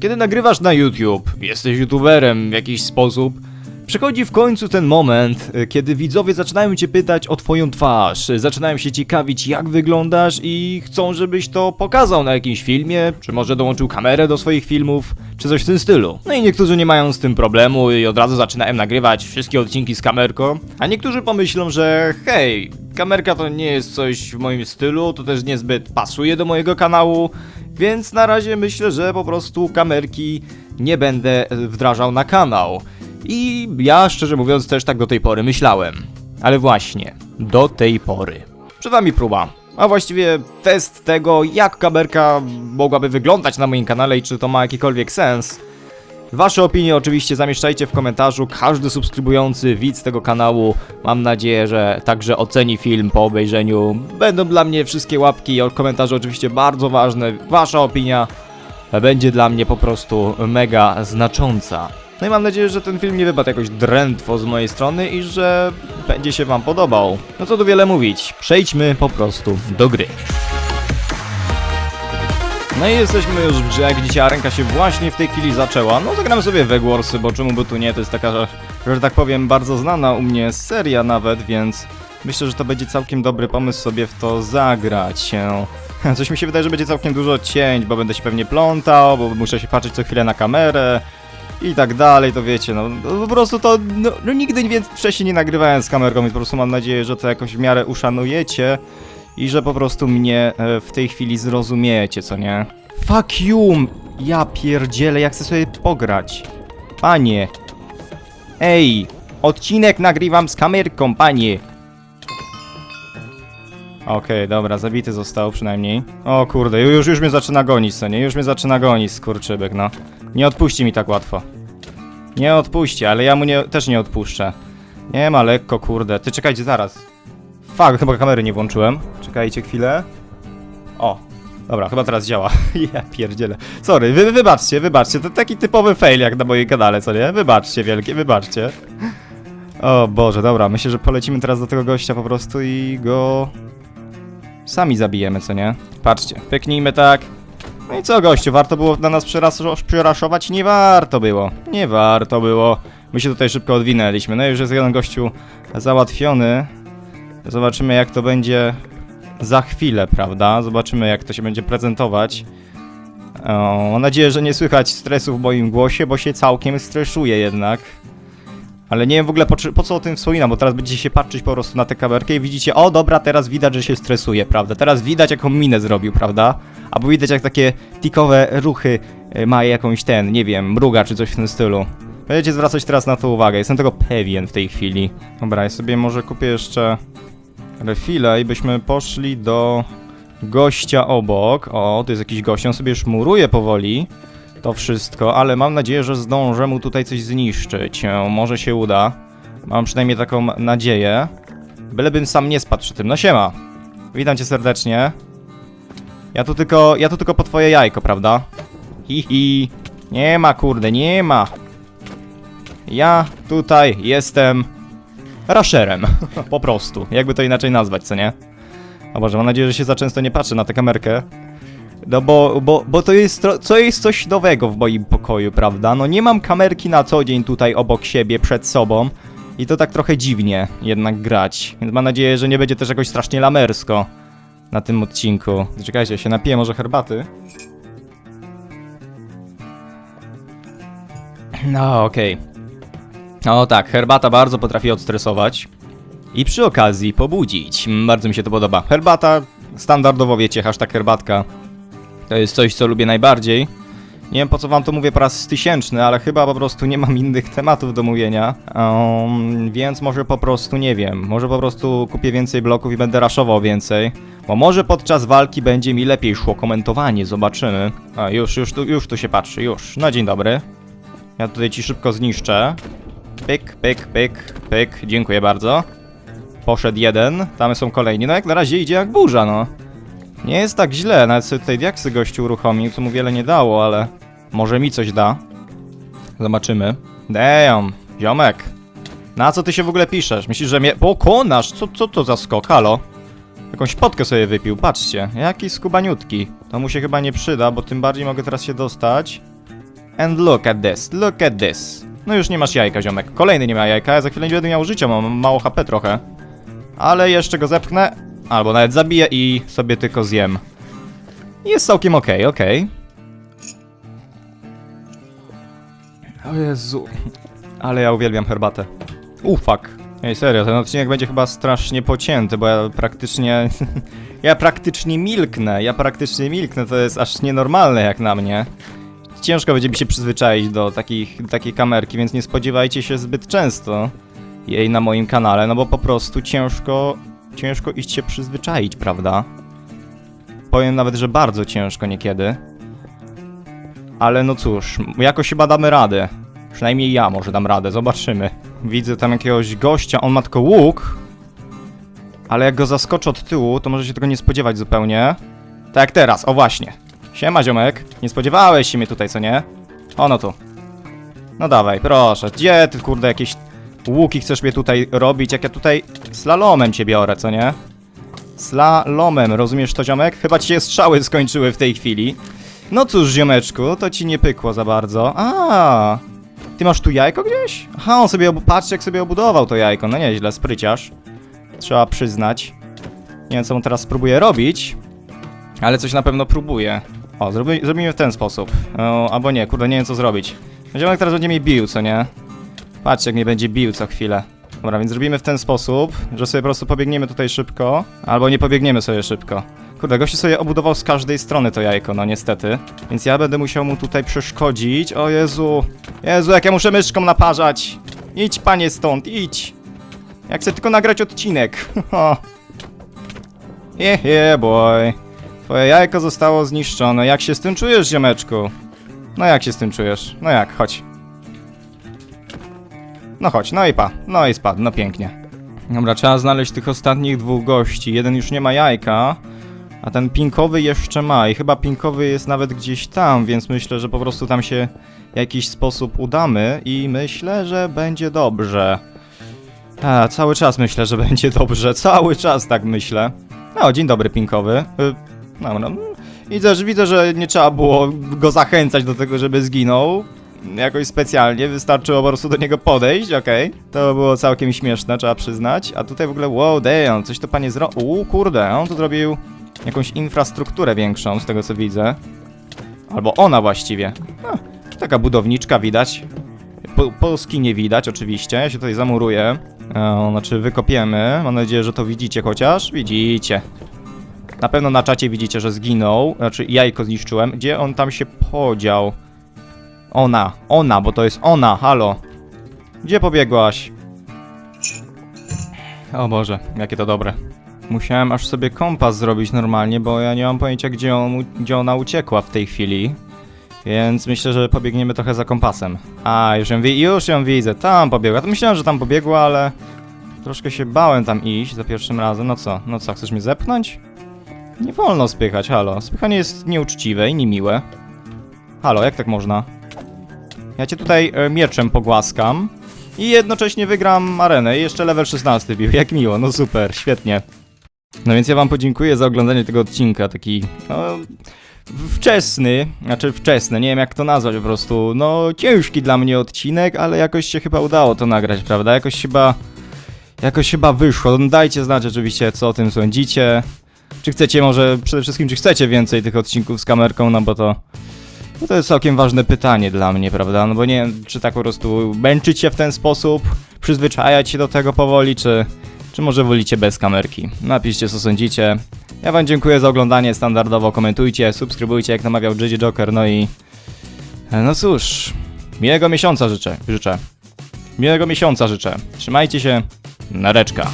Kiedy nagrywasz na YouTube, jesteś youtuberem w jakiś sposób, przychodzi w końcu ten moment, y, kiedy widzowie zaczynają cię pytać o twoją twarz, zaczynają się ciekawić jak wyglądasz i chcą, żebyś to pokazał na jakimś filmie, czy może dołączył kamerę do swoich filmów, czy coś w tym stylu. No i niektórzy nie mają z tym problemu i od razu zaczynają nagrywać wszystkie odcinki z kamerką, a niektórzy pomyślą, że hej, kamerka to nie jest coś w moim stylu, to też niezbyt pasuje do mojego kanału, więc na razie myślę, że po prostu kamerki nie będę wdrażał na kanał. I ja szczerze mówiąc też tak do tej pory myślałem. Ale właśnie, do tej pory. Przed wami próba. A właściwie test tego, jak kamerka mogłaby wyglądać na moim kanale i czy to ma jakikolwiek sens. Wasze opinie oczywiście zamieszczajcie w komentarzu. Każdy subskrybujący widz tego kanału, mam nadzieję, że także oceni film po obejrzeniu. Będą dla mnie wszystkie łapki i komentarze oczywiście bardzo ważne. Wasza opinia będzie dla mnie po prostu mega znacząca. No i mam nadzieję, że ten film nie wypadł jakoś drętwo z mojej strony i że będzie się wam podobał. No co tu wiele mówić, przejdźmy po prostu do gry. No i jesteśmy już w grze, jak a ręka się właśnie w tej chwili zaczęła. No zagramy sobie w Egwarsy, bo czemu by tu nie, to jest taka, że, że tak powiem, bardzo znana u mnie seria nawet, więc myślę, że to będzie całkiem dobry pomysł sobie w to zagrać się. Coś mi się wydaje, że będzie całkiem dużo cięć, bo będę się pewnie plątał, bo muszę się patrzeć co chwilę na kamerę i tak dalej, to wiecie, no, no po prostu to, no, no nigdy więc wcześniej nie nagrywałem z kamerką, więc po prostu mam nadzieję, że to jakoś w miarę uszanujecie i że po prostu mnie e, w tej chwili zrozumiecie, co nie? Fuck you! Ja pierdzielę, jak chcę sobie pograć. Panie. Ej, odcinek nagrywam z kamerką, panie. Okej, dobra, zabity został przynajmniej. O kurde, już, już mnie zaczyna gonić, co nie? Już mnie zaczyna gonić, skurczybyk, no. Nie odpuści mi tak łatwo. Nie odpuści, ale ja mu nie, też nie odpuszczę. Nie ma lekko, kurde. Ty czekajcie, zaraz. Fuck, chyba kamery nie włączyłem. Czekajcie chwilę. O, dobra, chyba teraz działa. ja pierdzielę. Sorry, wy, wybaczcie, wybaczcie. To taki typowy fail jak na moim kanale, co nie? Wybaczcie wielkie, wybaczcie. O Boże, dobra, myślę, że polecimy teraz do tego gościa po prostu i go... Sami zabijemy, co nie? Patrzcie, pyknijmy tak. No i co gościu, warto było na nas przerasz- przeraszować? Nie warto było. Nie warto było. My się tutaj szybko odwinęliśmy. No i już jest jeden gościu załatwiony. Zobaczymy jak to będzie za chwilę, prawda? Zobaczymy jak to się będzie prezentować. O, mam nadzieję, że nie słychać stresu w moim głosie, bo się całkiem stresuję jednak. Ale nie wiem w ogóle po, po co o tym wspominam, bo teraz będziecie się patrzeć po prostu na tę kamerkę i widzicie, o dobra, teraz widać, że się stresuje, prawda? Teraz widać jaką minę zrobił, prawda? Albo widać jak takie tikowe ruchy y, ma jakąś ten, nie wiem, mruga czy coś w tym stylu. Będziecie zwracać teraz na to uwagę, jestem tego pewien w tej chwili. Dobra, ja sobie może kupię jeszcze refile i byśmy poszli do gościa obok. O, tu jest jakiś gość, on sobie już muruje powoli to wszystko, ale mam nadzieję, że zdążę mu tutaj coś zniszczyć. E, Może się uda. Mam przynajmniej taką nadzieję. Bylebym sam nie spadł przy tym. No siema. Witam cię serdecznie. Ja tu tylko, ja tu tylko po twoje jajko, prawda? Hi hi. Nie ma, kurde, nie ma. Ja tutaj jestem rasherem. po prostu. Jakby to inaczej nazwać, co nie? O Boże, mam nadzieję, że się za często nie patrzę na tę kamerkę. No bo, bo, bo to jest, co jest coś nowego w moim pokoju, prawda? No nie mam kamerki na co dzień tutaj obok siebie, przed sobą. I to tak trochę dziwnie jednak grać. Więc mam nadzieję, że nie będzie też jakoś strasznie lamersko na tym odcinku. Czekajcie, się napiję może herbaty. No, okej. No tak, herbata bardzo potrafi odstresować. I przy okazji pobudzić. Bardzo mi się to podoba. Herbata, standardowo wiecie, hashtag herbatka. To jest coś, co lubię najbardziej. Nie wiem po co wam to mówię po raz tysięczny, ale chyba po prostu nie mam innych tematów do mówienia. Um, więc może po prostu nie wiem. Może po prostu kupię więcej bloków i będę raszował więcej. Bo może podczas walki będzie mi lepiej szło komentowanie, zobaczymy. A już, już tu, już tu się patrzy, już. No dzień dobry. Ja tutaj ci szybko zniszczę. Pyk, pyk, pyk, pyk. Dziękuję bardzo. Poszedł jeden, tam są kolejni. No jak na razie idzie jak burza, no. Nie jest tak źle, nawet sobie tutaj diaksy gościu uruchomił, co mu wiele nie dało, ale może mi coś da. Zobaczymy. Damn, ziomek. Na co ty się w ogóle piszesz? Myślisz, że mnie pokonasz? Co, co to za skok? Halo? Jakąś potkę sobie wypił, patrzcie. Jaki skubaniutki. To mu się chyba nie przyda, bo tym bardziej mogę teraz się dostać. And look at this, look at this. No już nie masz jajka, ziomek. Kolejny nie ma jajka, ja za chwilę nie będę miał życia, mam mało HP trochę. Ale jeszcze go zepchnę, albo nawet zabiję i sobie tylko zjem. Jest całkiem okej, okej. O Jezu. Ale ja uwielbiam herbatę. U, fuck. Ej, serio, ten odcinek będzie chyba strasznie pocięty, bo ja praktycznie... ja praktycznie milknę, ja praktycznie milknę, to jest aż nienormalne jak na mnie. Ciężko będzie mi się przyzwyczaić do takich, takiej kamerki, więc nie spodziewajcie się zbyt często jej na moim kanale, no bo po prostu ciężko, ciężko iść się przyzwyczaić, prawda? Powiem nawet, że bardzo ciężko niekiedy. Ale no cóż, jakoś chyba damy radę. Przynajmniej ja może dam radę, zobaczymy. Widzę tam jakiegoś gościa, on ma tylko łuk. Ale jak go zaskoczę od tyłu, to może się tego nie spodziewać zupełnie. Tak jak teraz, o właśnie. Siema ziomek, nie spodziewałeś się mnie tutaj, co nie? Ono tu. No dawaj, proszę. Gdzie ty kurde jakieś łuki chcesz mnie tutaj robić, jak ja tutaj slalomem cię biorę, co nie? Slalomem, rozumiesz to ziomek? Chyba ci się strzały skończyły w tej chwili. No cóż, ziomeczku, to ci nie pykło za bardzo. A, ty masz tu jajko gdzieś? Aha, on sobie, patrz jak sobie obudował to jajko, no nieźle, spryciarz. Trzeba przyznać. Nie wiem, co on teraz spróbuje robić, ale coś na pewno próbuje. O, zrobi, zrobimy w ten sposób. O, albo nie, kurde, nie wiem co zrobić. Ziomek teraz będzie mnie bił, co nie? Patrzcie, jak mnie będzie bił co chwilę. Dobra, więc zrobimy w ten sposób, że sobie po prostu pobiegniemy tutaj szybko, albo nie pobiegniemy sobie szybko. Kurde, gościu sobie obudował z każdej strony to jajko, no niestety. Więc ja będę musiał mu tutaj przeszkodzić. O Jezu, Jezu, jak ja muszę myszką naparzać. Idź panie stąd, idź. Jak chcę tylko nagrać odcinek. Je, je, boy. Twoje jajko zostało zniszczone. Jak się z tym czujesz, ziomeczku? No jak się z tym czujesz? No jak, chodź. No chodź, no i pa. No i spadł, no pięknie. Dobra, trzeba znaleźć tych ostatnich dwóch gości. Jeden już nie ma jajka, a ten pinkowy jeszcze ma. I chyba pinkowy jest nawet gdzieś tam, więc myślę, że po prostu tam się w jakiś sposób udamy i myślę, że będzie dobrze. A, cały czas myślę, że będzie dobrze. Cały czas tak myślę. No, dzień dobry, pinkowy. Y, No, no. Widzę, że, widzę, że nie trzeba było go zachęcać do tego, żeby zginął. Jakoś specjalnie, wystarczyło po prostu do niego podejść, okej. To było całkiem śmieszne, trzeba przyznać. A tutaj w ogóle, wow, damn, coś to panie zrobił. Uuu, kurde, on tu zrobił jakąś infrastrukturę większą, z tego co widzę. Albo ona właściwie. No, taka budowniczka widać. Po, Polski nie widać, oczywiście. Ja się tutaj zamuruję. E, znaczy, wykopiemy. Mam nadzieję, że to widzicie chociaż. Widzicie. Na pewno na czacie widzicie, że zginął. Znaczy, jajko zniszczyłem. Gdzie on tam się podział? Ona, ona, bo to jest ona, halo. Gdzie pobiegłaś? O Boże, jakie to dobre. Musiałem aż sobie kompas zrobić normalnie, bo ja nie mam pojęcia, gdzie, on, gdzie ona uciekła w tej chwili. Więc myślę, że pobiegniemy trochę za kompasem. A, już ją, już ją widzę. Tam pobiegła. To myślałem, że tam pobiegła, ale... Troszkę się bałem tam iść za pierwszym razem. No co? No co, chcesz mnie zepchnąć? Nie wolno spychać, halo. Spychanie jest nieuczciwe i niemiłe. Halo, jak tak można? Ja cię tutaj e, mieczem pogłaskam i jednocześnie wygram arenę i jeszcze level 16 bił. Jak miło, no super, świetnie. No więc ja wam podziękuję za oglądanie tego odcinka, taki no, wczesny, znaczy wczesny, nie wiem jak to nazwać po prostu, no ciężki dla mnie odcinek, ale jakoś się chyba udało to nagrać, prawda? Jakoś chyba, jakoś chyba wyszło. No, dajcie znać oczywiście co o tym sądzicie. Czy chcecie może, przede wszystkim czy chcecie więcej tych odcinków z kamerką, no bo to... No to jest całkiem ważne pytanie dla mnie, prawda? No bo nie wiem, czy tak po prostu męczyć się w ten sposób, przyzwyczajać się do tego powoli, czy, czy może wolicie bez kamerki. Napiszcie co sądzicie. Ja wam dziękuję za oglądanie, standardowo komentujcie, subskrybujcie jak namawiał JJ Joker, no i... e, No cóż, miłego miesiąca życzę, życzę. Miłego miesiąca życzę. Trzymajcie się, nareczka.